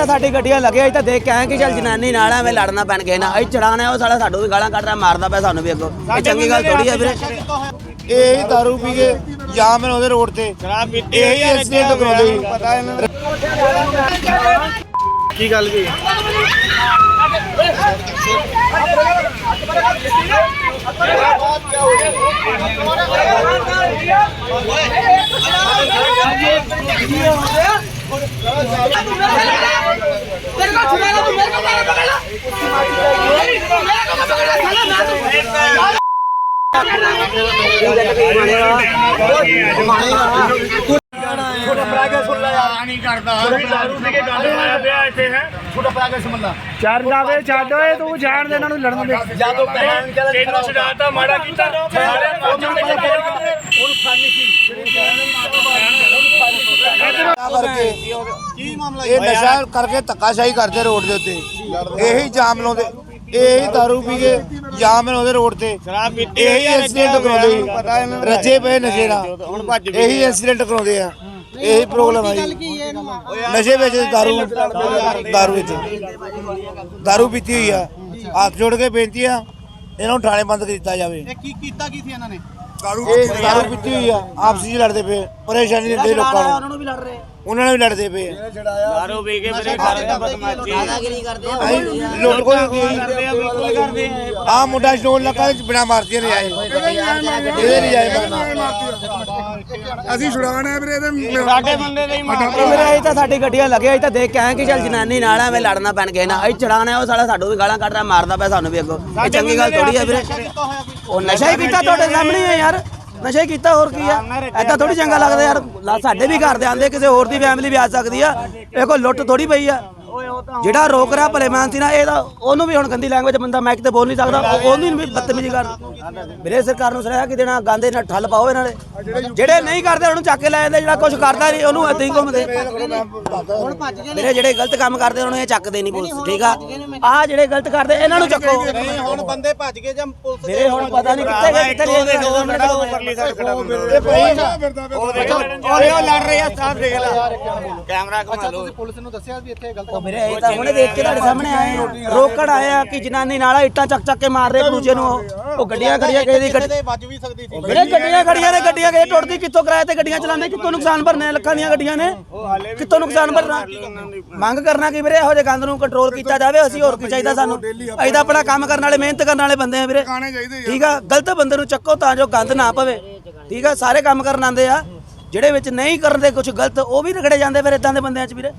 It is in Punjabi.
ਤਾਂ ਸਾਡੀ ਗੱਡੀਆਂ ਲੱਗੇ ਅਸੀਂ ਤਾਂ ਦੇਖ ਕੇ ਆਏ ਕਿ ਚੱਲ ਜਨਾਨੀ ਨਾਲ ਐਵੇਂ ਲੜਨਾ ਪੈਣ ਗਏ ਨਾ ਅਸੀਂ ਚੜਾਣਾ ਉਹ ਸਾਲਾ ਸਾਨੂੰ ਵੀ ਗਾਲਾਂ ਕੱਢ ਰਿਹਾ ਮਾਰਦਾ ਪਿਆ ਸਾਨੂੰ ਵੀ ਅੱਗੋਂ। ਇਹ ਚੰਗੀ ਗੱਲ ਥੋੜੀ ਹੈ ਵੀਰੇ। ਇਹ ਹੀ ਦਾਰੂ ਪੀ ਕੇ ਜਾਮ ਨੇ ਉਹਦੇ ਰੋਡ ਤੇ। ਇਹ ਹੀ ਐਕਸੀਡੈਂਟ ਕਰਾਉਂਦੇ ਪਤਾ ਇਹਨਾਂ ਨੂੰ ਕੀ ਗੱਲ ਕੀ मेरे को छुड़ा लो तू मेरे को पकड़ पकड़ लो मेरे को पकड़ लो साला मैं तो ਛੋਟਾ ਭਰਾ ਕੇ ਸੁਣ ਲੈ ਯਾਰ ਨਹੀਂ ਕਰਦਾ ਦਾਰੂ ਪੀ ਕੇ ਗਾਣੇ ਆਇਆ ਪਿਆ ਇੱਥੇ ਹੈ ਛੋਟਾ ਭਰਾ ਕੇ ਸੁਣ ਲੈ ਚਾਰ ਜਾਵੇ ਛੱਡ ਓਏ ਤੂੰ ਜਾਣ ਦੇ ਇਹਨਾਂ ਨੂੰ ਲੜਨ ਦੇ ਜਾਂ ਤੋਂ ਕਹਿਣ ਚੱਲ ਤੈਨੂੰ ਛਡਾਤਾ ਮਾੜਾ ਕੀਤਾ ਉਹਨੂੰ ਖਾਣੀ ਸੀ ਕਰਕੇ ਕੀ ਮਾਮਲਾ ਇਹ ਨਸ਼ਾ ਕਰਕੇ ਧੱਕਾਸ਼ਾਹੀ ਕਰਦੇ ਰੋਡ ਦੇ ਉੱਤੇ। ਇਹੀ ਜਾਮ ਲਾਉਂਦੇ ਇਹੀ ਦਾਰੂ ਪੀ ਕੇ ਜਾਮ ਲਾਉਂਦੇ ਰੋਡ ਤੇ। ਸ਼ਰਾਬ ਪੀਤੀ ਇਹੀ ਐਕਸੀਡੈਂਟ ਕਰਾਉਂਦੇ। ਰੱਜੇ ਪਏ ਨਸ਼ੇ ਨਾਲ। ਹੁਣ ਭੱਜ ਵੀ ਇਹੀ ਐਕਸੀਡੈਂਟ ਕਰਾਉਂਦੇ ਆ। ਇਹੀ ਪ੍ਰੋਬਲਮ ਆ ਜੀ। ਨਸ਼ੇ ਵਿੱਚ ਦਾਰੂ ਦਾਰੂ ਵਿੱਚ। ਦਾਰੂ ਪੀਤੀ ਹੋਈ ਆ। ਹੱਥ ਜੋੜ ਕੇ ਬੇਨਤੀ ਆ ਇਹਨਾਂ ਨੂੰ ਥਾਣੇ ਬੰਦ ਕੀਤਾ ਜਾਵੇ। ਕੀ ਕੀਤਾ ਕੀ ਸੀ ਇਹਨਾਂ ਨੇ? ਇਹ ਦਾਰੂ ਪੀਤੀ ਹੋਈ ਆ। ਆਪਸੀ ਚ ਲੜਦੇ ਪਏ ਪਰੇਸ਼ਾਨੀ ਦਿੰਦੇ ਲੋਕਾਂ ਨੂੰ। ਉਹਨਾਂ ਨੂੰ ਵੀ ਲੜ ਰਹੇ। ਉਹਨਾਂ ਨਾਲ ਵੀ ਲੜਦੇ ਪਏ ਆ। ਦਾਰੂ ਪੀ ਕੇ ਮੇਰੇ ਘਰ ਦੇ ਬਦਮਾਸ਼ੀ। ਦਾਦਾਗਿਰੀ ਕਰਦੇ ਆ ਅਸੀਂ ਲੁੱਟ ਕੋਈ ਕਰਦੇ ਆ ਬਿਲਕੁਲ ਕਰਦੇ ਆ। ਆ ਮੁੰਡਾ ਸਟੋਨ ਲੱਗਾ ਤੇ ਬਿਨਾ ਮਾਰਦੀਆਂ ਨੇ ਆਏ ਇਹਦੇ ਨਹੀਂ ਆਏ ਅਸੀਂ ਛੁਡਾਣਾ ਵੀਰੇ ਇਹਦੇ ਸਾਡੇ ਬੰਦੇ ਦੇ ਹੀ ਮਾਰ ਅਸੀਂ ਤਾਂ ਸਾਡੀ ਗੱਡੀਆਂ ਲੱਗੇ ਅਸੀਂ ਤਾਂ ਦੇਖ ਕੇ ਆਏ ਕਿ ਚੱਲ ਜਨਾਨੀ ਨਾਲ ਐਵੇਂ ਲੜਨਾ ਪੈਣ ਗਏ ਨਾ ਅਸੀਂ ਚੜਾਣਾ ਉਹ ਸਾਲਾ ਸਾਨੂੰ ਵੀ ਗਾਲਾਂ ਕੱਢ ਰਿਹਾ ਮਾਰਦਾ ਪਿਆ ਸਾਨੂੰ ਵੀ ਅੱਗੋਂ। ਇਹ ਚੰਗੀ ਗੱਲ ਥੋੜੀ ਹੈ ਵੀਰੇ। ਉਹ ਨਸ਼ਾ ਹੀ ਕੀਤਾ ਤੁਹਾਡੇ ਸਾਹਮਣੇ ਹੈ ਯਾਰ। ਨਸ਼ਾ ਹੀ ਕੀਤਾ ਹੋਰ ਕੀ ਆ? ਐਦਾਂ ਥੋੜੀ ਚੰਗਾ ਲੱਗਦਾ ਯਾਰ। ਸਾਡੇ ਵੀ ਘਰ ਦੇ ਆਂਦੇ ਕਿਸੇ ਹੋਰ ਦੀ ਫੈਮਿਲੀ ਵੀ ਆ ਸਕਦੀ ਆ। ਇਹ ਕੋਈ ਲੁੱਟ ਥੋੜੀ ਪਈ ਆ। ਜਿਹੜਾ ਰੋਕ ਰਿਹਾ ਭਲੇ ਮਾਨ ਸੀ ਨਾ ਇਹ ਤਾਂ ਉਹਨੂੰ ਵੀ ਹੁਣ ਗੰਦੀ ਲੈਂਗੁਏਜ ਬੰਦਾ ਮੈਕ ਤੇ ਬੋਲ ਨਹੀਂ ਸਕਦਾ ਉਹ- ਉਹਨੂੰ ਵੀ ਬਦਤਮੀਜ਼ੀ ਕਰ ਵੀਰੇ ਸਰਕਾਰ ਨੂੰ ਸੁਣਿਆ ਕਿ ਦੇਣਾ ਗਾਂਦੇ ਨਾਲ ਠੱਲ ਪਾਓ ਇਹਨਾਂ ਦੇ। ਜਿਹੜੇ ਨਹੀਂ ਕਰਦੇ ਉਹਨੂੰ ਚੱਕ ਕੇ ਲੈ ਜਾਂਦੇ ਜਿਹੜਾ ਕੁਝ ਕਰਦਾ ਨਹੀਂ ਉਹਨੂੰ ਏਦਾਂ ਹੀ ਘੁੰਮਦੇ। ਵੀਰੇ ਜਿਹੜੇ ਗਲਤ ਕੰਮ ਕਰਦੇ ਉਹਨਾਂ ਨੂੰ ਇਹ ਚੱਕਦੇ ਨਹੀਂ ਪੁਲਿਸ ਠੀਕ ਆ? ਆ ਜਿਹੜੇ ਗਲਤ ਕਰਦੇ ਇਹਨਾਂ ਨੂੰ ਚੱਕੋ। ਹੁਣ ਬੰਦੇ ਭੱਜ ਗਏ ਜਾਂ ਪੁਲਿਸ ਵੀਰੇ ਹੁਣ ਪਤਾ ਨਹੀਂ ਕਿੱਥੇ ਗਏ ਕਿੱਥੇ ਨਹੀਂ ਗਏ। ਉਹ ਲੜ ਰਹੇ ਆ ਸਾਹਿਬ ਦੇਖ ਲੈ। ਕੈਮਰਾ ਘੁਮਾ ਲਓ। ਪੁਲਿਸ ਨੂੰ ਦੱਸਿਆ ਵੀ ਇੱਥੇ ਗਲਤ ਉਹ ਵੀਰੇ ਇਹ ਤਾਂ ਹੁਣੇ ਦੇਖ ਕੇ ਤੁਹਾਡੇ ਸਾਹਮਣੇ ਆਏ ਆ। ਰੋਕੜ ਆਏ ਆ ਕਿ ਜਨਾਨੀ ਨਾਲ ਇੱਟਾਂ ਚੱਕ ਚੱਕ ਕੇ ਮਾਰ ਰਹੇ ਦੂਜੇ ਨੂੰ ਉਹ। ਉਹ ਗੱਡੀਆਂ ਖੜੀਆਂ ਕਿਸੇ ਦੀ ਗੱਡੀ ਤੇ ਵੱਜ ਵੀ ਸਕਦੀ ਸੀ। ਵੀਰੇ ਗੱਡੀਆਂ ਖੜੀਆਂ ਨੇ ਗੱਡੀਆਂ ਕਿਸੇ ਟੁੱਟਦੀ ਕਿੱਥੋਂ ਕਿਰਾਏ ਤੇ ਗੱਡੀਆਂ ਚਲਾਉਂਦੇ ਕਿੱਥੋਂ ਨੁਕਸਾਨ ਭਰਨੇ ਆ? ਲੱਖਾਂ ਦੀਆਂ ਗੱਡੀਆਂ ਨੇ? ਕਿੱਥੋਂ ਨੁਕਸਾਨ ਭਰਨਾ? ਮੰਗ ਕਰਨਾ ਕਿ ਵੀਰੇ ਇਹੋ ਜਿਹੇ ਗੰਦ ਨੂੰ ਕੰਟਰੋਲ ਕੀਤਾ ਜਾਵੇ ਅਸੀਂ ਹੋਰ ਕੀ ਚਾਹੀਦਾ ਸਾਨੂੰ? ਅਸੀਂ ਤਾਂ ਆਪਣਾ ਕੰਮ ਕਰਨ ਵਾਲੇ ਮਿਹਨਤ ਕਰਨ ਵਾਲੇ ਬੰਦੇ ਆ ਵੀਰੇ। ਠੀਕ ਆ ਗਲਤ ਬੰਦੇ ਨੂੰ ਚੱਕੋ ਤਾਂ ਜੋ ਗੰਦ ਨਾ ਪਵੇ। ਠੀਕ ਆ ਸਾਰੇ ਕੰਮ ਕਰਨ ਆਉਂਦੇ ਆ। ਜਿਹੜੇ ਵਿੱਚ ਨਹੀਂ ਕਰਦੇ ਕੁਝ ਗਲਤ ਉਹ ਵੀ ਰਗੜੇ ਜਾਂਦੇ ਫਿਰ ਇਦਾਂ ਦੇ ਬੰਦਿਆਂ 'ਚ ਵੀਰੇ।